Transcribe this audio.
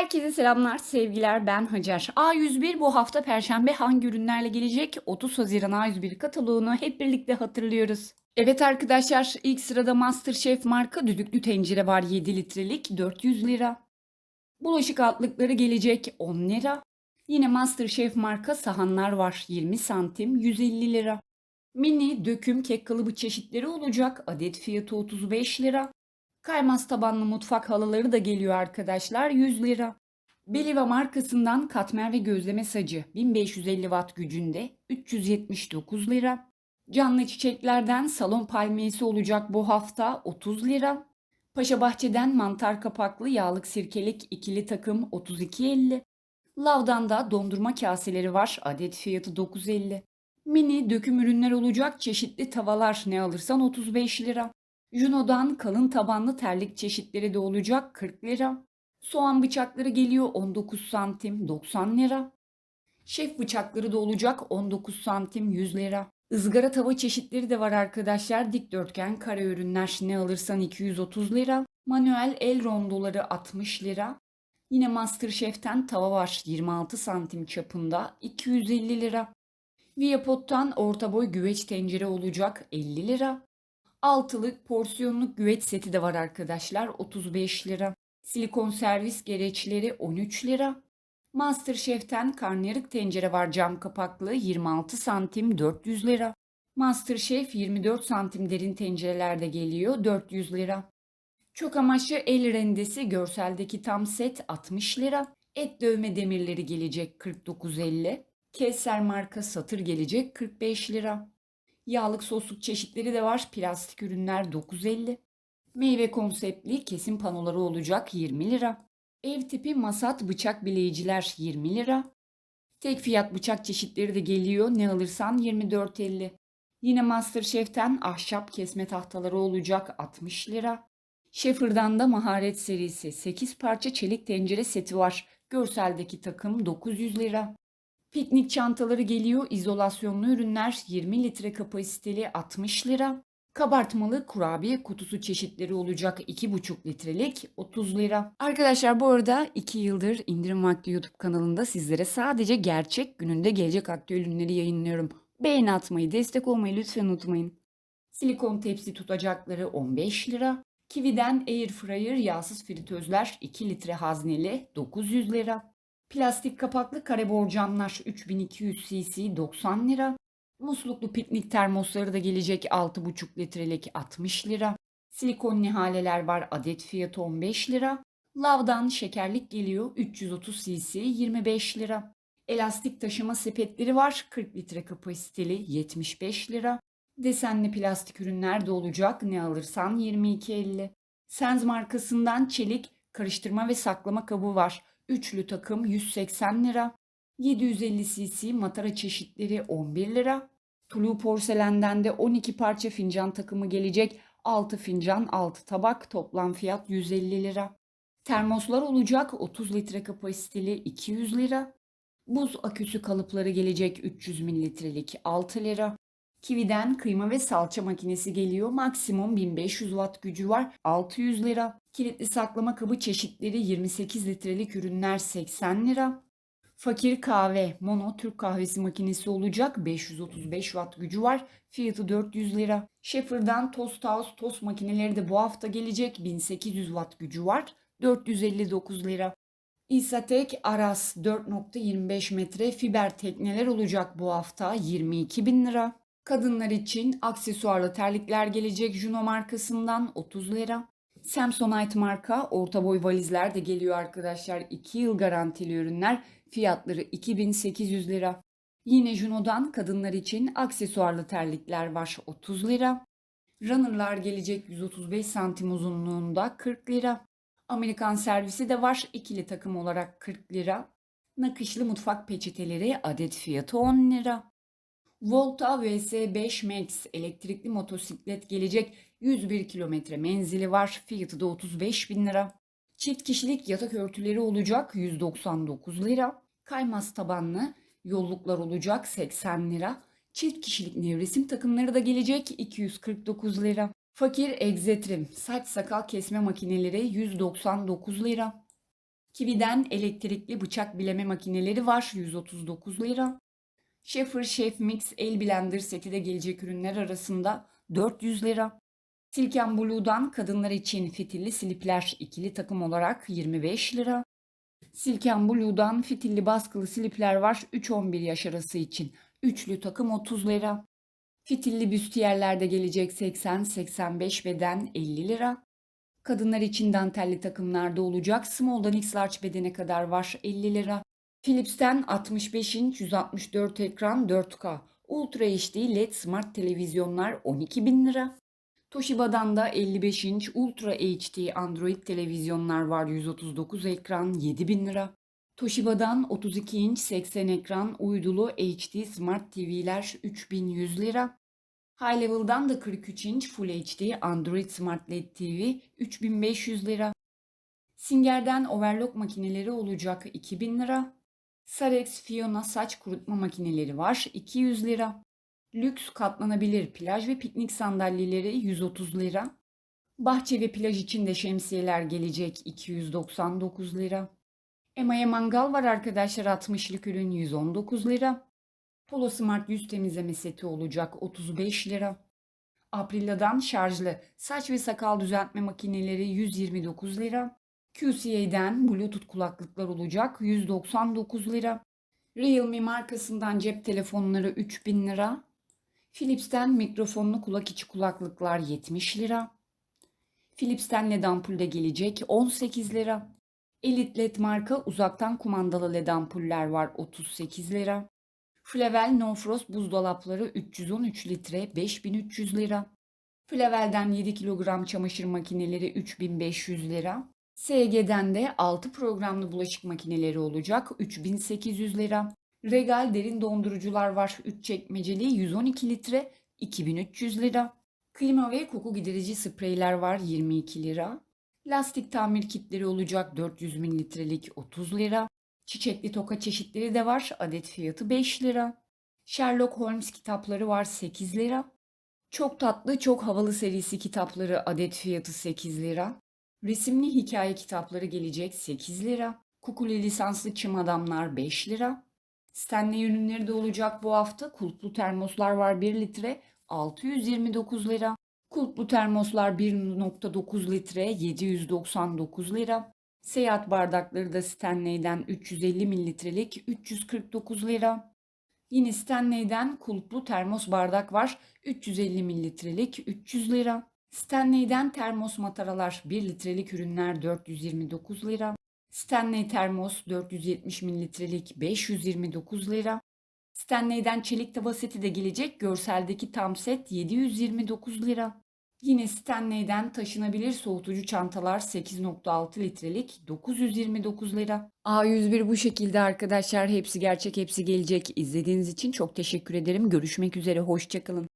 Herkese selamlar, sevgiler. Ben Hacer. A101 bu hafta Perşembe hangi ürünlerle gelecek? 30 Haziran A101 kataloğunu hep birlikte hatırlıyoruz. Evet arkadaşlar, ilk sırada MasterChef marka düdüklü tencere var 7 litrelik 400 lira. Bulaşık altlıkları gelecek 10 lira. Yine MasterChef marka sahanlar var 20 santim 150 lira. Mini döküm kek kalıbı çeşitleri olacak adet fiyatı 35 lira. Kaymaz tabanlı mutfak halıları da geliyor arkadaşlar 100 lira. Beliva markasından katmer ve gözleme sacı 1550 watt gücünde 379 lira. Canlı çiçeklerden salon palmiyesi olacak bu hafta 30 lira. Paşa Bahçe'den mantar kapaklı yağlık sirkelik ikili takım 32.50. Lav'dan da dondurma kaseleri var adet fiyatı 9.50. Mini döküm ürünler olacak çeşitli tavalar ne alırsan 35 lira. Juno'dan kalın tabanlı terlik çeşitleri de olacak 40 lira. Soğan bıçakları geliyor 19 santim 90 lira. Şef bıçakları da olacak 19 santim 100 lira. Izgara tava çeşitleri de var arkadaşlar. Dikdörtgen kare ürünler ne alırsan 230 lira. Manuel el rondoları 60 lira. Yine Masterchef'ten tava var 26 santim çapında 250 lira. Viapot'tan orta boy güveç tencere olacak 50 lira. Altılık porsiyonluk güveç seti de var arkadaşlar 35 lira. Silikon servis gereçleri 13 lira. Masterchef'ten karnıyarık tencere var cam kapaklı 26 santim 400 lira. Masterchef 24 santim derin tencerelerde geliyor 400 lira. Çok amaçlı el rendesi görseldeki tam set 60 lira. Et dövme demirleri gelecek 49.50. Keser marka satır gelecek 45 lira. Yağlık sosluk çeşitleri de var. Plastik ürünler 9.50. Meyve konseptli kesim panoları olacak 20 lira. Ev tipi masat bıçak bileyiciler 20 lira. Tek fiyat bıçak çeşitleri de geliyor. Ne alırsan 24.50. Yine Masterchef'ten ahşap kesme tahtaları olacak 60 lira. Şefır'dan da maharet serisi 8 parça çelik tencere seti var. Görseldeki takım 900 lira. Piknik çantaları geliyor. İzolasyonlu ürünler 20 litre kapasiteli 60 lira. Kabartmalı kurabiye kutusu çeşitleri olacak 2,5 litrelik 30 lira. Arkadaşlar bu arada 2 yıldır indirim vakti YouTube kanalında sizlere sadece gerçek gününde gelecek aktüel ürünleri yayınlıyorum. Beğeni atmayı, destek olmayı lütfen unutmayın. Silikon tepsi tutacakları 15 lira. Kiwi'den Air Fryer yağsız fritözler 2 litre hazneli 900 lira. Plastik kapaklı kare borcamlar 3200 cc 90 lira. Musluklu piknik termosları da gelecek 6,5 litrelik 60 lira. Silikon nihaleler var adet fiyatı 15 lira. Lav'dan şekerlik geliyor 330 cc 25 lira. Elastik taşıma sepetleri var 40 litre kapasiteli 75 lira. Desenli plastik ürünler de olacak ne alırsan 22.50. Senz markasından çelik karıştırma ve saklama kabı var. Üçlü takım 180 lira. 750 cc matara çeşitleri 11 lira. Tulu porselenden de 12 parça fincan takımı gelecek. 6 fincan 6 tabak toplam fiyat 150 lira. Termoslar olacak 30 litre kapasiteli 200 lira. Buz aküsü kalıpları gelecek 300 mililitrelik 6 lira. Kiwi'den kıyma ve salça makinesi geliyor. Maksimum 1500 watt gücü var. 600 lira. Kilitli saklama kabı çeşitleri 28 litrelik ürünler 80 lira. Fakir kahve mono Türk kahvesi makinesi olacak. 535 watt gücü var. Fiyatı 400 lira. Schaefer'dan Toast House tost makineleri de bu hafta gelecek. 1800 watt gücü var. 459 lira. İsatek Aras 4.25 metre fiber tekneler olacak bu hafta 22 bin lira. Kadınlar için aksesuarlı terlikler gelecek Juno markasından 30 lira. Samsonite marka orta boy valizler de geliyor arkadaşlar. 2 yıl garantili ürünler fiyatları 2800 lira. Yine Juno'dan kadınlar için aksesuarlı terlikler var 30 lira. Runner'lar gelecek 135 santim uzunluğunda 40 lira. Amerikan servisi de var ikili takım olarak 40 lira. Nakışlı mutfak peçeteleri adet fiyatı 10 lira. Volta VS5 Max elektrikli motosiklet gelecek 101 kilometre menzili var. Fiyatı da 35 bin lira. Çift kişilik yatak örtüleri olacak 199 lira. Kaymaz tabanlı yolluklar olacak 80 lira. Çift kişilik nevresim takımları da gelecek 249 lira. Fakir egzetrim saç sakal kesme makineleri 199 lira. Kiwi'den elektrikli bıçak bileme makineleri var 139 lira. Schaefer Chef Mix El Blender seti de gelecek ürünler arasında 400 lira. Silken Blue'dan kadınlar için fitilli slipler ikili takım olarak 25 lira. Silken Blue'dan fitilli baskılı slipler var 3-11 yaş arası için. Üçlü takım 30 lira. Fitilli büstiyerlerde gelecek 80-85 beden 50 lira. Kadınlar için dantelli takımlarda olacak. Small'dan X large bedene kadar var 50 lira. Philips'ten 65 inç 164 ekran 4K. Ultra HD LED Smart televizyonlar 12 bin lira. Toshiba'dan da 55 inç Ultra HD Android televizyonlar var 139 ekran 7 bin lira. Toshiba'dan 32 inç 80 ekran uydulu HD Smart TV'ler 3100 lira. High Level'dan da 43 inç Full HD Android Smart LED TV 3500 lira. Singer'den overlock makineleri olacak 2000 lira. Sarex Fiona saç kurutma makineleri var 200 lira. Lüks katlanabilir plaj ve piknik sandalyeleri 130 lira. Bahçe ve plaj için de şemsiyeler gelecek 299 lira. Emaye mangal var arkadaşlar 60'lık ürün 119 lira. Polo Smart yüz temizleme seti olacak 35 lira. Aprilia'dan şarjlı saç ve sakal düzeltme makineleri 129 lira. QCA'den Bluetooth kulaklıklar olacak 199 lira. Realme markasından cep telefonları 3000 lira. Philips'ten mikrofonlu kulak içi kulaklıklar 70 lira. Philips'ten LED ampul de gelecek 18 lira. Elite LED marka uzaktan kumandalı LED ampuller var 38 lira. Flavel No Frost buzdolapları 313 litre 5300 lira. Flavel'den 7 kilogram çamaşır makineleri 3500 lira. SG'den de 6 programlı bulaşık makineleri olacak 3800 lira. Regal derin dondurucular var 3 çekmeceli 112 litre 2300 lira. Klima ve koku giderici spreyler var 22 lira. Lastik tamir kitleri olacak 400 mililitrelik 30 lira. Çiçekli toka çeşitleri de var. Adet fiyatı 5 lira. Sherlock Holmes kitapları var 8 lira. Çok tatlı, çok havalı serisi kitapları adet fiyatı 8 lira. Resimli hikaye kitapları gelecek 8 lira. Kukuli lisanslı çim adamlar 5 lira. Stanley ürünleri de olacak bu hafta. Kulplu termoslar var 1 litre 629 lira. Kulplu termoslar 1.9 litre 799 lira. Seyahat bardakları da Stanley'den 350 mililitrelik 349 lira. Yine Stanley'den kulplu termos bardak var 350 mililitrelik 300 lira. Stanley'den termos mataralar 1 litrelik ürünler 429 lira. Stanley termos 470 mililitrelik 529 lira. Stanley'den çelik tava seti de gelecek. Görseldeki tam set 729 lira. Yine Stanley'den taşınabilir soğutucu çantalar 8.6 litrelik 929 lira. A101 bu şekilde arkadaşlar. Hepsi gerçek, hepsi gelecek. İzlediğiniz için çok teşekkür ederim. Görüşmek üzere, hoşçakalın.